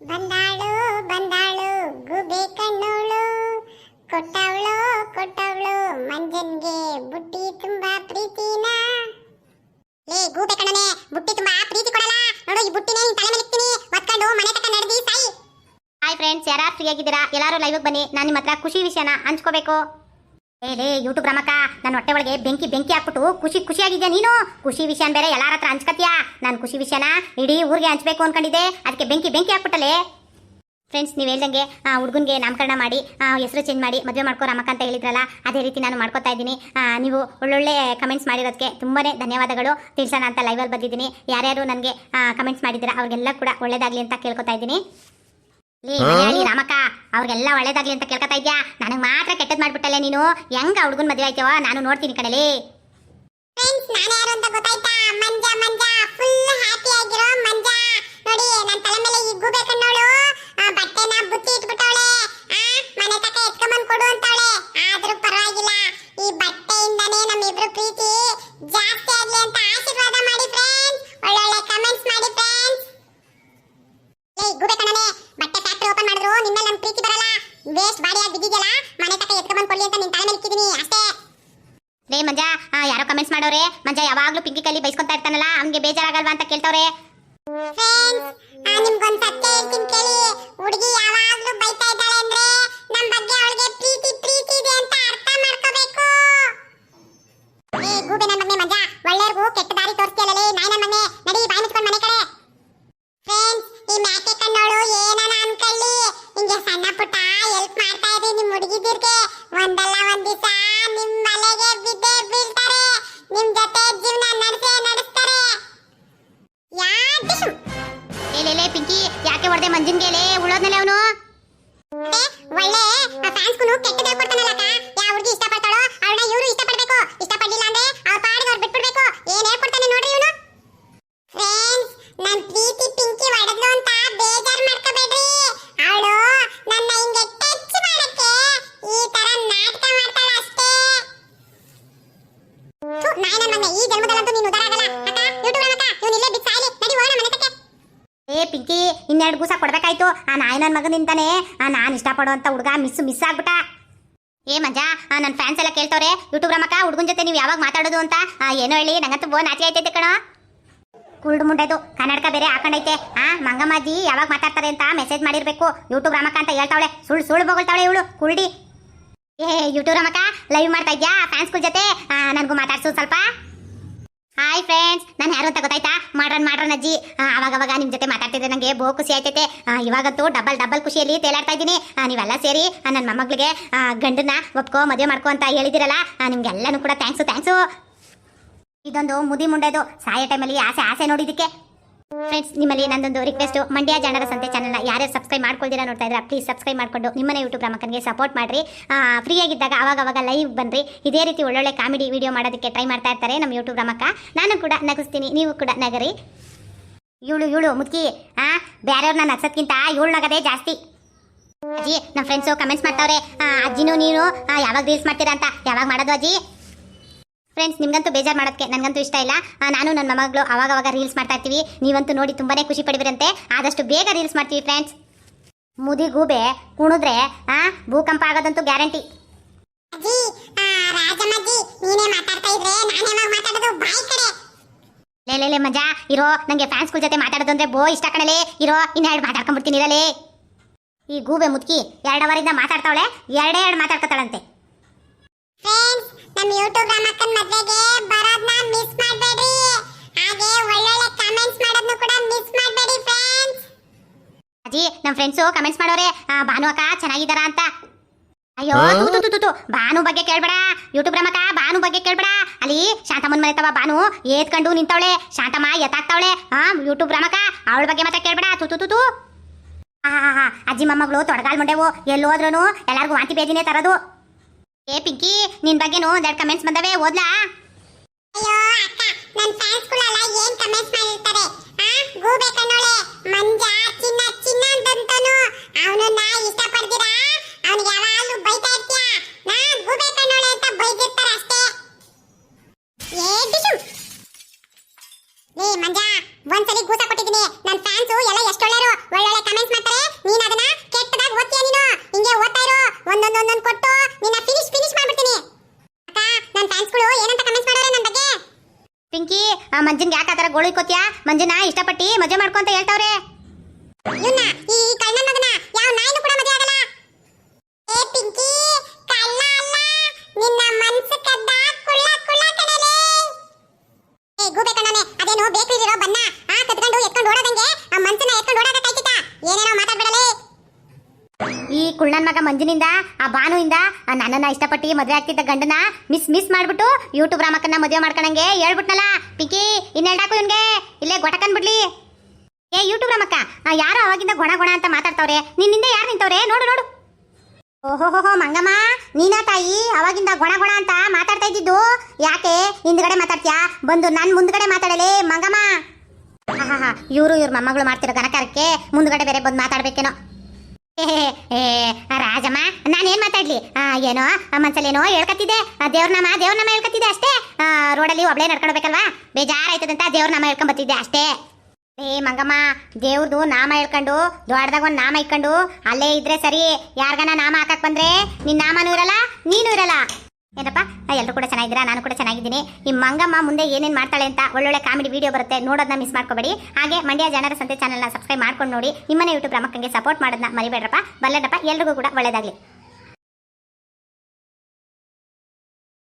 ಬಂದಾಳು ಬಂದಾಳು ಗುಬೆ ಕಣ್ಣೋಳು ಕೊಟ್ಟವಳು ಕೊಟ್ಟವಳು ಮಂಜನ್ಗೆ ಬುಟ್ಟಿ ತುಂಬಾ ಪ್ರೀತಿನ ಲೇ ಗೂಬೆ ಕಣ್ಣನೆ ಬುಟ್ಟಿ ತುಂಬಾ ಪ್ರೀತಿ ಕೊಡಲ್ಲ ನೋಡು ಈ ಬುಟ್ಟಿನೇ ನಿನ್ ತಲೆ ಮೇಲೆ ಇಕ್ತೀನಿ ಒತ್ಕೊಂಡು ಮನೆ ತಕ ನಡೆದಿ ಸಾಯಿ ಹಾಯ್ ಫ್ರೆಂಡ್ಸ್ ಯಾರು ಫ್ರೀ ಆಗಿದ್ದೀರಾ ಎಲ್ಲರೂ ಲೈವ್ ಬನ್ನಿ ನಾನು ನಿಮ್ಮ ಹತ್ರ ಖುಷಿ ವಿಷಯನ ಹಂಚ್ಕೋಬೇಕು ಏ ಯೂಟ್ಯೂಬ್ ರಮಕ ನನ್ನ ಹೊಟ್ಟೆ ಒಳಗೆ ಬೆಂಕಿ ಬೆಂಕಿ ಹಾಕ್ಬಿಟ್ಟು ಖುಷಿ ಖುಷಿಯಾಗಿದ್ಯಾ ನೀನು? ಖುಷಿ ವಿಷಯನ ಬೇರೆ ಎಲ್ಲಾರ ಹತ್ರ ಹಂಚ್ಕತ್ಯಾ? ನಾನು ಖುಷಿ ವಿಷಯನ ಇಡೀ ಊರಿಗೆ ಹಂಚ್ಬೇಕು ಅನ್ಕೊಂಡಿದ್ದೆ. ಅದಕ್ಕೆ ಬೆಂಕಿ ಬೆಂಕಿ ಹಾಕ್ಬಿಟ್ಟಲೆ ಫ್ರೆಂಡ್ಸ್ ನೀವು ಹೇಳ್ದಂಗೆ, ಆ, ಹುಡುಗನಿಗೆ ನಾಮಕರಣ ಮಾಡಿ ಹೆಸರು ಚೇಂಜ್ ಮಾಡಿ ಮದುವೆ ಮಾಡ್ಕೋ ರಮಕ ಅಂತ ಹೇಳಿದ್ರಲ್ಲ, ಅದೇ ರೀತಿ ನಾನು ಮಾಡ್ಕೋತಾ ಇದ್ದೀನಿ. ನೀವು ಒಳ್ಳೊಳ್ಳೆ ಕಮೆಂಟ್ಸ್ ಮಾಡಿರೋದಕ್ಕೆ ತುಂಬಾ ಧನ್ಯವಾದಗಳು. ತಿಳಿಸೋಣ ಅಂತ ಲೈವಲ್ಲಿ ಬಂದಿದ್ದೀನಿ. ಯಾರ್ಯಾರು ನನಗೆ ಕಮೆಂಟ್ಸ್ ಮಾಡಿದ್ದೀರಾ ಅವ್ರಿಗೆಲ್ಲ ಕೂಡ ಒಳ್ಳೇದಾಗಲಿ ಅಂತ ಕೇಳ್ಕೊತಾ ಇದ್ದೀನಿ. ಲೇ ಮಲಯಾಳಿ ರಾಮಕ್ಕ ಅವ್ರಿಗೆಲ್ಲ ಒಳ್ಳೇದಾಗ್ಲಿ ಅಂತ ಕೇಳ್ಕೊತಾ ಇದ್ಯಾ? ನನಗೆ ಮಾತ್ರ ಕೆಟ್ಟದ್ ಮಾಡ್ಬಿಟ್ಟಲ್ಲ ನೀನು? ಹೆಂಗ ಹುಡುಗನ್ ಮದುವೆ ಆಯ್ತವ? ನಾನು ನೋಡ್ತೀನಿ ಕಣಲಿ ಫ್ರೆಂಡ್ಸ್ ನಾನು ಯಾರು ಅಂತ ಗೊತ್ತಾಯ್ತಾ? ಮಂಜ ಮಂಜ ಫುಲ್ ಹ್ಯಾಪಿ ಆಗಿರೋ ಮಂಜಾ. ನೋಡಿ ನನ್ನ ತಲೆ ಮೇಲೆ ಈ ಗೂಬೆ ಕಣ್ಣೋಳು ಆ, ಬಟ್ಟೆನ ಬುತ್ತಿ ಇಟ್ಬಿಟ್ಟವಳೆ ಆ ಮನೆ ತಕ ಎತ್ಕೊಂಬಂದ್ ಕೊಡು ಅಂತವಳೆ ಆದ್ರೂ ಪರವಾಗಿಲ್ಲ ಈ ಬಟ್ಟೆಯಿಂದನೇ ನಮ್ಮಿಬ್ರು ಪ್ರೀತಿ ಜಾಸ್ತಿ ಆಗ್ಲಿ ಅಂತ ಆಶೀರ್ವಾದ ಮಾಡಿ ಫ್ರೆಂಡ್ಸ್ ಒಳ್ಳೊಳ್ಳೆ ಕಮೆಂಟ್ಸ್ ಮಾಡಿ ಫ್ರೆಂಡ್ಸ್ ಏಯ್ ಗೂಬೆ ಕಣ್ಣನೆ ಬಟ್ಟೆ ಫ್ಯಾಕ್ಟರಿ ಓಪನ್ ಮಾಡಿದ್ರು ನಿಮ್ಮೇಲೆ ನನ್ ಪ್ರೀತಿ ಬರಲ್ಲ ವೇಸ್ಟ್ ಬಾಡಿಯಾಗಿ ಬಿದ್ದಿದ್ಯಲ್ಲ ಮನೆ ತಕ ಎತ್ಕೊಂಬಂದ್ ಕೊಡ್ಲಿ ಅಂತ ನಿನ್ ತಲೆ ಮೇಲೆ ಇಕ್ಕಿದೀನಿ ಅಷ್ಟೇ. ರೇ ಮಂಜಾ ಆ, ಯಾರೋ ಕಮೆಂಟ್ಸ್ ಮಾಡೋರೆ. ಮಂಜಾ ಯಾವಾಗ್ಲೂ ಪಿಂಕಿ ಕಲ್ಲಿ ಬೈಸ್ಕೊಂತಾ ಇರ್ತಾನಲ್ಲ ಅವ್ನಿಗೆ ಬೇಜಾರಾಗಲ್ವಾ ಅಂತ ಕೇಳ್ತವ್ರೆ. ಫ್ರೆಂಡ್ಸ್ ನಿಮ್ಗೊಂದ್ ಸತ್ಯ ಹೇಳ್ತೀನಿ ಕೇಳಿ. ಹುಡುಗಿ ಯಾವಾಗ್ಲೂ ಬೈತಾ ಇದ್ದಾಳೆ ಅಂದ್ರೆ ನಮ್ ಬಗ್ಗೆ ಅವಳಿಗೆ ಪ್ರೀತಿ ಪ್ರೀತಿ ಇದೆ ಅಂತ ಅರ್ಥ ಮಾಡ್ಕೋಬೇಕು. ಏ ಗೂಬೆ ನನ್ನ ಮನೆ ಮಜಾ ಒಳ್ಳೆಯರ್ಗೂ ಕೆಟ್ಟ ದಾರಿ ತೋರಿಸ್ತಿಯಲ್ಲ ನಾಯಿ ನನ್ನ ಮಗನೆ. ಫ್ಯಾನ್ಸ್ಗೂ ಕೆಟ್ಟದ ಹೇಳ್ಕೊಡ್ತಾನಲ್ಲಕ್ಕ ಯಾವ ಹುಡುಗಿ ಇಷ್ಟಪಡ್ತಾಳೋ ಅವಳನ್ನ ಇವರು ಇಷ್ಟಪಡ್ಬೇಕು ಇಷ್ಟಪಡ್ಲಿಲ್ಲ ಅಂದ್ರೆ ಅವ್ರ ಪಾಡಿಗೆ ಅವ್ರು ಬಿಟ್ಬಿಡ್ಬೇಕು ಏನ್ ಹೇಳ್ಕೊಡ್ತಾನೆ ನೋಡ್ರಿ ಇವನು ಫ್ರೆಂಡ್ಸ್ ನನ್ ಪ್ರೀತಿ ಪಿಂಕಿ ಹೊಡೆದ್ಲು ಅಂತ ಬೇಜಾರ್ ಮಾಡ್ಕೋಬೇಡ್ರಿ ಅವಳು ನನ್ನ ಹಿಂಗೆ ಟಚ್ ಮಾಡಕ್ಕೆ ಈ ತರ ನಾಟಕ ಮಾಡ್ತಾಳ ಅಷ್ಟೇ ಥು, ನಾಯಿ ನನ್ನ ಮಗನೇ, ಈ ಜನ್ಮದಲ್ಲಂತೂ ನೀನು ಉದಾರ ಆಗಲ್ಲ ಅಕ್ಕ ಯೂಟ್ಯೂಬ್ ಅಕ್ಕ ಇವ್ನು ಇಲ್ಲೇ ಬಿಟ್ಟು ಸಾಯ್ಲಿ ನಡಿ ಹೋಗೋಣ ಮನೆ ತಕ್ಕೆ ಏ ಪಿಂಕಿ, ಇನ್ನೆರಡು ಗೂಸ ಕೊಡ್ಬೇಕಾಯ್ತು. ಆ ನಾಯಿ ನನ್ನ ಆ ನಾನು ಅಂತ ಹುಡುಗ ಮಿಸ್ ಮಿಸ್ ಆಗ್ಬಿಟ್ಟ. ಏ ಮಜಾ ನನ್ನ ಫ್ಯಾನ್ಸ್ ಎಲ್ಲ ಕೇಳ್ತವ್ರೆ. ಯೂಟ್ಯೂಬ್ ರಮಕ ಹುಡುಗನ ಜೊತೆ ನೀವು ಯಾವಾಗ ಮಾತಾಡೋದು ಅಂತ? ಏನೋ ಹೇಳಿ, ನಂಗಂತೂ ಬೋನ್ ಆಚೆ ಆಯ್ತೈತೆ ಕಣ. ಕುಲ್ಡ್ ಮುಂಡೈತು ಕನ್ನಡಕ ಬೇರೆ ಹಾಕೊಂಡೈತೆ ಆ, ಮಂಗಮ್ಮಾಜಿ ಯಾವಾಗ ಮಾತಾಡ್ತಾರೆ ಅಂತ ಮೆಸೇಜ್ ಮಾಡಿರ್ಬೇಕು. ಯೂಟ್ಯೂಬ್ ರಮಕ ಅಂತ ಹೇಳ್ತಾವಳೆ. ಸುಳ್ಳು ಸುಳ್ಳು ಬೊಗಳ್ತಾವಳೆ ಇವಳು ಕುಳ್ಳಿ ಏ ಯೂಟ್ಯೂಬ್ ರಮಕ ಲೈವ್ ಮಾಡ್ತಾ ಇದ್ಯಾ? ಫ್ಯಾನ್ಸ್ಗಳ ಜೊತೆ? ನನಗೂ ಮಾತಾಡ್ಸು ಸ್ವಲ್ಪ. ಹಾಯ್ ಫ್ರೆಂಡ್ಸ್ ನಾನು ಯಾರು ಅಂತ ಗೊತ್ತಾಯ್ತಾ? ಮಾಡ್ರನ್ ಮಾಡ್ರನ್ ಅಜ್ಜಿ ಅವಾಗ ಅವಾಗ ನಿಮ್ಮ ಜೊತೆ ಮಾತಾಡ್ತಿದ್ರೆ ನನಗೆ ಬಹು ಖುಷಿ ಆಯ್ತೈತೆ. ಇವಾಗಂತೂ ಡಬಲ್ ಡಬಲ್ ಖುಷಿಯಲ್ಲಿ ತೇಲಾಡ್ತಾ ಇದ್ದೀನಿ. ನೀವೆಲ್ಲ ಸೇರಿ ನನ್ನ ಮೊಮ್ಮಗಳಿಗೆ ಗಂಡನ್ನ ಒಪ್ಕೋ, ಮದುವೆ ಮಾಡ್ಕೋ ಅಂತ ಹೇಳಿದಿರಲ್ಲ ನಿಮ್ಗೆಲ್ಲನೂ ಕೂಡ ಥ್ಯಾಂಕ್ಸು ಥ್ಯಾಂಕ್ಸು ಇದೊಂದು ಮುದಿ ಮುಂಡೆದು. ಸಾಯೋ ಟೈಮಲ್ಲಿ ಆಸೆ ಆಸೆ ನೋಡಿದ್ದಕ್ಕೆ ಫ್ರೆಂಡ್ಸ್ ನಿಮ್ಮಲ್ಲಿ ನಂದೊಂದು ರಿಕ್ವೆಸ್ಟ್ ಮಂಡ್ಯ ಜನರ ಸಂತೆ ಚಾನಲ್ನ ಯಾರ್ಯಾರು ಸಬ್ಸ್ಕ್ರೈಬ್ ಮಾಡ್ಕೊಳ್ತೀರಾ ನೋಡ್ತಾ ಇದ್ರೆ ಪ್ಲೀಸ್ ಸಬ್ಸ್ಕ್ರೈಬ್ ಮಾಡ್ಕೊಂಡು ನಿಮ್ಮನೆ ಯೂಟ್ಯೂಬ್ ರಮಕನಿಗೆ ಸಪೋರ್ಟ್ ಮಾಡಿರಿ. ಆಗಿದ್ದಾಗ ಅವಾಗ ಅವಾಗ ಲೈವ್ ಬನ್ರಿ ಇದೇ ರೀತಿ ಒಳ್ಳೊಳ್ಳೆ ಕಾಮಿಡಿ ವಿಡಿಯೋ ಮಾಡೋದಕ್ಕೆ ಟ್ರೈ ಮಾಡ್ತಾ ಇರ್ತಾರೆ ನಮ್ಮ ಯೂಟ್ಯೂಬ್ ರಮಕ ನಾನು ಕೂಡ ನಗಿಸ್ತೀನಿ, ನೀವು ಕೂಡ ನಗರಿ. ಇವಳು ಇವಳು ಮುಖಿ ಆ ಬೇರೆಯವ್ರನ್ನ ನಗ್ಸೋದ್ಕಿಂತ ಇವಳು ನಗದೇ ಜಾಸ್ತಿ. ಅಜ್ಜಿ ನಮ್ಮ ಫ್ರೆಂಡ್ಸು ಕಮೆಂಟ್ಸ್ ಮಾಡ್ತಾವ್ರೆ. ಅಜ್ಜಿನೂ ನೀನು ಯಾವಾಗ ರೀಲ್ಸ್ ಮಾಡ್ತೀರಾ ಅಂತ? ಯಾವಾಗ ಮಾಡೋದು ಅಜ್ಜಿ? ಫ್ರೆಂಡ್ಸ್ ನಿಮ್ಗಂತೂ ಬೇಜಾರು ಮಾಡೋದಕ್ಕೆ ನನಗಂತೂ ಇಷ್ಟ ಇಲ್ಲ. ನಾನು ನನ್ನ ಮಗಳು ಅವಾಗ ಅವಾಗ ರೀಲ್ಸ್ ಮಾಡ್ತಾ ಇರ್ತೀವಿ. ನೀವಂತೂ ನೋಡಿ ತುಂಬಾನೇ ಖುಷಿ ಪಡಿಬಿರಂತೆ ಆದಷ್ಟು ಬೇಗ ರೀಲ್ಸ್ ಮಾಡ್ತೀವಿ ಫ್ರೆಂಡ್ಸ್ ಮುದಿ ಗೂಬೆ ಕುಣಿದ್ರೆ ಆ ಭೂಕಂಪ ಆಗೋದಂತೂ ಗ್ಯಾರಂಟಿ ಲೇ ಮಜಾ ಇರೋ ನಂಗೆ ಫ್ಯಾನ್ಸ್ಗಳ ಜೊತೆ ಮಾತಾಡೋದು ಅಂದ್ರೆ ಬೋ ಇಷ್ಟ ಕಣಲೇ. ಇರೋ ಇನ್ನೆರಡು ಮಾತಾಡ್ಕೊಂಡ್ಬಿಡ್ತೀನಿ ಇರಲೇ. ಈ ಗೂಬೆ ಮುದ್ಕಿ ಎರಡು ಅವರಿಂದ ಮಾತಾಡ್ತಾವಳೆ ಎರಡೇ ಎರಡು ಮಾತಾಡ್ಕೊತಾಳಂತೆ. ಫ್ರೆಂಡ್ಸ್ ನಮ್ಮ ಯೂಟ್ಯೂಬ್ ರಾಮಕ್ಕನ್ ಮದ್ವೆಗೆ ಬರೋದ್ನ ಮಿಸ್ ಮಾಡಬೇಡ್ರಿ. ಹಾಗೆ ಒಳ್ಳೊಳ್ಳೆ ಕಮೆಂಟ್ಸ್ ಮಾಡೋದನ್ನು ಕೂಡ ಮಿಸ್ ಮಾಡಬೇಡಿ ಫ್ರೆಂಡ್ಸ್ ಅಜ್ಜಿ ನಮ್ಮ ಫ್ರೆಂಡ್ಸು ಕಮೆಂಟ್ಸ್ ಮಾಡೋರೆ ಭಾನು ಅಕ್ಕ ಚೆನ್ನಾಗಿದ್ದಾರಾ ಅಂತ. ಅಯ್ಯೋ ತೂ ತೂ, ತೂ ತೂ, ತೂ ಭಾನು ಬಗ್ಗೆ ಕೇಳ್ಬೇಡ. ಯೂಟ್ಯೂಬ್ ರಮಕ ಭಾನು ಬಗ್ಗೆ ಕೇಳ್ಬೇಡ. ಅಲ್ಲಿ ಶಾಂತಮ್ಮನ ಮನೆ ತವ ಭಾನು ಏತ್ಕೊಂಡು ನಿಂತವಳೆ ಶಾಂತಮ್ಮ ಎತ್ತಾಕ್ತಾವಳೆ. ಹಾ ಯೂಟ್ಯೂಬ್ ರಮಕ ಅವಳ ಬಗ್ಗೆ ಮತ್ತೆ ಕೇಳ್ಬೇಡ. ತು ತು ತು ತು ಹಾ ಹಾ ಹಾ ಅಜ್ಜಿ ಮೊಮ್ಮಗಳು ತೊಡಗಾಲ್ ಮುಂಡೆವು. ಎಲ್ಲೋದ್ರೂ ಎಲ್ಲಾರ್ಗೂ ವಾಂತಿ ಬೇದಿನೇ ತರೋದು. ಏ ಪಿಂಕಿ, ನಿನ್ ಬಗ್ಗೆನೂ ಒಂದೆರಡು ಕಮೆಂಟ್ಸ್ ಬಂದವೆ, ಓದ್ಲಾ? ಅಯ್ಯೋ, ಅಕ್ಕ ನನ್ನ ಫ್ಯಾನ್ಸ್ಗಳೆಲ್ಲ ಏನ್ ಕಮೆಂಟ್ಸ್ ಮಾಡಿರ್ತಾರೆ? ಆ, ಗೂಬೆ ಕಣ್ಣೋಳೆ, ಮಂಜ, ಚಿನ್ನ ಚಿನ್ನ ಅಂತಂತಾನು. ಅವನನ್ನ ಇಷ್ಟಪಡ್ತೀರಾ ಅವನಿಗೆ ಯಾವಾಗಲೂ ಬೈತಾ ಇರ್ತೀಯ? ನಾ ಗೂಬೆ ಅಂತ ಅಷ್ಟೇ. ಏ ಒಂದ್ಸಲಿ ಗೂಸ ಕೊಟ್ಟಿದ್ದೀನಿ ಪಿಂಕಿ, ಆ ಮಂಜನ್ ಯಾಕೆ ಆತರ ಗೋಳಿ ಇಕ್ಕೋತ್ಯಾ ಮಂಜನ, ಇಷ್ಟಪಟ್ಟಿ, ಮಜೆ ಮಾಡ್ಕೊಂತ ಹೇಳ್ತಾವ್ರೆ. ಇವನ್ನ ಈ ಕಳ್ಳ ಮಗನ, ಯಾವ ನಾಯಿನೂ ಕೂಡ ಮದುವೆ ಆಗಲ್ಲ. ಏ ಪಿಂಕಿ ಅಲ್ಲ, ನಿನ್ನ ಮನಸ್ಸು ಕದ್ದ ಕುಳ್ಳ ಕುಳ್ಳ ಕಣಲೆ. ಏ ಗೂಬೆ ಕಣನೆ ಅದೇನೋ ಕುಳ್ಳನ್ ಮಗ ಮಂಜಿನಿಂದ, ಆ ಭಾನುವಿಂದ, ಆ ನನ್ನನ್ನ ಇಷ್ಟಪಟ್ಟು ಮದುವೆ ಆಗ್ತಿದ್ದ ಗಂಡನ ಮಿಸ್ ಮಿಸ್ ಮಾಡ್ಬಿಟ್ಟು ಯೂಟ್ಯೂಬ್ ರಾಮಕ್ಕನ್ನ ಮದುವೆ ಮಾಡ್ಕೊಂಡಂಗೆ ಹೇಳ್ಬಿಟ್ನಲ್ಲ. ಪಿಂಕಿ ಇನ್ನೆಲ್ಡಾಕು ಇವನ್ಗೆ. ಇಲ್ಲೇ ಗೊಟಕನ್ ಬಿಡ್ಲಿ. ಏ ಯೂಟ್ಯೂಬ್ ರಾಮಕ್ಕ ಯಾರೋ ಅವಾಗಿಂದ ಗೊಣ ಗೊಣ ಅಂತ ಮಾತಾಡ್ತವ್ರೆ. ನಿನ್ನಿಂದ ಯಾರು ನಿಂತವ್ರೆ? ನೋಡು ನೋಡು. ಓಹೋಹೋ ಮಂಗಮ್ಮ, ನೀನಾ ತಾಯಿ ಅವಾಗಿಂದ ಗೊಣ ಗೊಣ ಅಂತ ಮಾತಾಡ್ತಾ ಇದ್ದಿದ್ದು? ಯಾಕೆ? ಹಿಂದ್ಗಡೆ ಮಾತಾಡ್ತೀಯಾ? ಬಂದು ನನ್ ಮುಂದ್ಗಡೆ ಮಾತಾಡಲೇ, ಮಂಗಮ್ಮ. ಇವರು ಇವ್ರ ಮೊಮ್ಮಗಳು ಮಾಡ್ತಿರೋ ಗಣಕಾರಕ್ಕೆ ಮುಂದ್ಗಡೆ ಬೇರೆ ಬಂದು ಮಾತಾಡ್ಬೇಕೇನೋ. ರಾಜಮ್ಮ, ನಾನೇನ್ ಮಾತಾಡ್ಲಿ? ಏನೋ ಮನ್ಸಲ್ಲೇನೋ ಹೇಳ್ಕತ್ತಿದ್ದೆ. ದೇವ್ರ ನಾಮ ದೇವ್ರ ನಾಮ ಹೇಳ್ಕತ್ತಿದ್ದೆ ಅಷ್ಟೇ. ರೋಡಲ್ಲಿ ಒಬ್ಳೆ ನಡ್ಕೊಳ್ಬೇಕಲ್ವಾ ಬೇಜಾರಾಯ್ತದಂತ ದೇವ್ರ ನಾಮ ಹೇಳ್ಕೊಂಡ್ ಬರ್ತಿದ್ದೆ ಅಷ್ಟೇ. ಏ, ಮಂಗಮ್ಮ, ದೇವ್ರದು ನಾಮ ಹೇಳ್ಕೊಂಡು ದೊಡ್ಡದಾಗ ಒಂದು ನಾಮ ಇಟ್ಕೊಂಡು, ಅಲ್ಲೇ ಇದ್ರೆ ಸರಿ. ಯಾರ್ಗನ ನಾಮ ಹಾಕಕ್ ಬಂದ್ರೆ, ನಿನ್ ನಾಮನೂ ಇರಲ್ಲ, ನೀನು ಇರಲ್ಲ. ಏನಪ್ಪ? ಎಲ್ಲರೂ ಕೂಡ ಚೆನ್ನಾಗಿದ್ದೀರಾ? ನಾನು ಕೂಡ ಚೆನ್ನಾಗಿದ್ದೀನಿ. ಈ ಮಂಗಮ್ಮ ಮುಂದೆ ಏನೇನ್ ಮಾಡ್ತಾಳೆ ಅಂತ ಒಳ್ಳೊಳ್ಳೆ ಕಾಮಿಡಿ ವಿಡಿಯೋ ಬರುತ್ತೆ ನೋಡೋದನ್ನ ಮಿಸ್ ಮಾಡ್ಕೋಬೇಡಿ. ಹಾಗೆ ಮಂಡ್ಯ ಜನರ ಸಂತೆ ಚಾನಲ್ನ ಸಬ್ಸ್ಕ್ರೈಬ್ ಮಾಡ್ಕೊಂಡು ನೋಡಿ, ನಿಮ್ಮನೆ ಯೂಟ್ಯೂಬ್ ರಮಕ್ಕಂಗೆ ಸಪೋರ್ಟ್ ಮಾಡೋದನ್ನ ಮರಿಬೇಡ್ರಪ್ಪ. ಬಲ್ಲಡಪ್ಪ ಎಲ್ರಿಗೂ ಕೂಡ ಒಳ್ಳೇದಾಗ್ಲಿ.